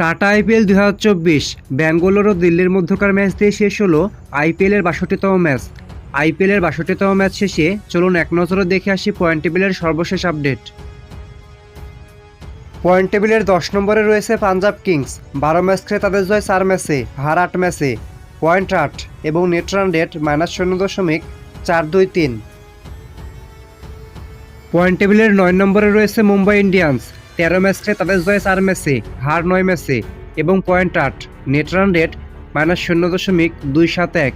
Tata IPL দুই হাজার চব্বিশ, ব্যাঙ্গালোর ও দিল্লির মধ্যকার ম্যাচ দিয়ে শেষ হলো আইপিএলের বাষট্টিতম ম্যাচ। আইপিএলের বাষট্টিতম ম্যাচ শেষে চলুন এক নজরে দেখে আসি পয়েন্ট টেবিলের সর্বশেষ আপডেট। পয়েন্ট টেবিলের দশ নম্বরে রয়েছে পাঞ্জাব কিংস, বারো ম্যাচ খেলে তাদের জয় চার ম্যাচে, হার আট ম্যাচে। পয়েন্ট আট এবং নেট রান রেট মাইনাস শূন্য দশমিক চার দুই তিন। পয়েন্ট টেবিলের নয় নম্বরে রয়েছে মুম্বাই ইন্ডিয়ান্স তেরো ম্যাচে তাদের জয় চার ম্যাচে, হার নয় ম্যাচে এবং পয়েন্ট আট, নেট রান রেট মাইনাস শূন্য দশমিক দুই সাত এক।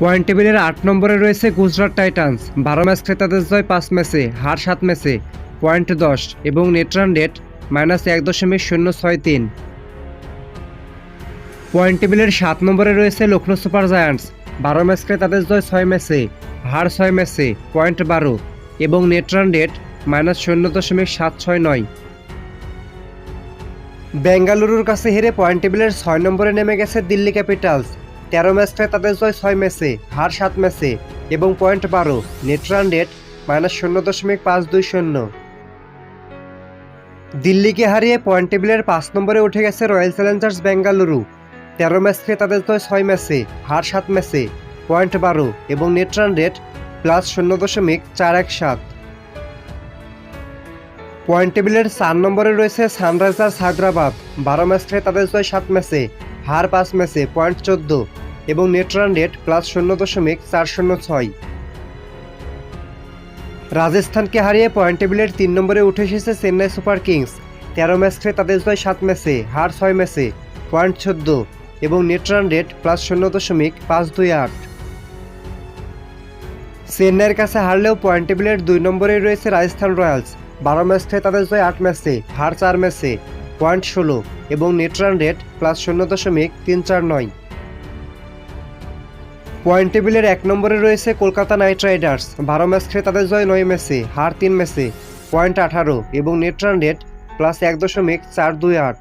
পয়েন্ট টেবিলের আট নম্বরে রয়েছে গুজরাট টাইটান্স। বারো ম্যাচ তাদের জয় পাঁচ ম্যাচে, হার সাত ম্যাচে, পয়েন্ট দশ এবং নেট রান রেট মাইনাস এক দশমিক শূন্য ছয় তিন। পয়েন্ট টেবিলের সাত নম্বরে রয়েছে লখনৌ সুপার জায়ান্টস। বারো ম্যাচ খেলে তাদের জয় ছয় ম্যাচে, হার ছয় ম্যাচে, পয়েন্ট বারো এবং নেট রান রেট মাইনাস শূন্য দশমিক সাত ছয় নয়। বেঙ্গালুরুর কাছে হেরে পয়েন্ট টেবিলের ছয় নম্বরে নেমে গেছে দিল্লি ক্যাপিটালস। তেরো ম্যাচ তাদের জয় ছয় ম্যাচে, হার সাত ম্যাচে এবং পয়েন্ট বারো নেট রান রেট মাইনাস শূন্য দশমিক পাঁচ দুই শূন্য। দিল্লিকে হারিয়ে পয়েন্ট টেবিলের পাঁচ নম্বরে উঠে গেছে রয়্যাল চ্যালেঞ্জার্স বেঙ্গালুরু। তেরো ম্যাচ তাদের জয় ছয় ম্যাচে, হার সাত ম্যাচে, পয়েন্ট বারো এবং নেট রান রেট প্লাস শূন্য দশমিক চার এক সাত। পয়েন্ট টেবিলের চার নম্বরে রয়েছে সানরাইজার্স হায়দ্রাবাদ। বারো ম্যাচ খেলে তাদের জয় সাত ম্যাচে, হার পাঁচ ম্যাচে পয়েন্ট চোদ্দ এবং নেট রান রেট প্লাস শূন্য দশমিক চার শূন্য ছয়। রাজস্থানকে হারিয়ে পয়েন্ট টেবিলের তিন নম্বরে উঠে এসেছে চেন্নাই সুপার কিংস। তেরো ম্যাচ খেলে তাদের জয় সাত ম্যাচে, হার ছয় ম্যাচে পয়েন্ট চোদ্দ এবং নেট রান রেট প্লাস শূন্য দশমিক পাঁচ দুই আট। চেন্নাইয়ের কাছে হারলেও পয়েন্ট টেবিলের দুই নম্বরে রয়েছে রাজস্থান রয়্যালস। বারো ম্যাচ থেকে তাদের জয় আট ম্যাচে, হার চার ম্যাচে, পয়েন্ট ষোলো এবং নেটরান রেট প্লাস শূন্য দশমিক তিন চার নয়। পয়েন্ট টেবিলের এক নম্বরে রয়েছে কলকাতা নাইট রাইডার্স। বারো ম্যাচ খেলে তাদের জয় নয় ম্যাচে, হার তিন ম্যাচে, পয়েন্ট আঠারো এবং নেট রান রেট প্লাস এক দশমিক চার দুই আট।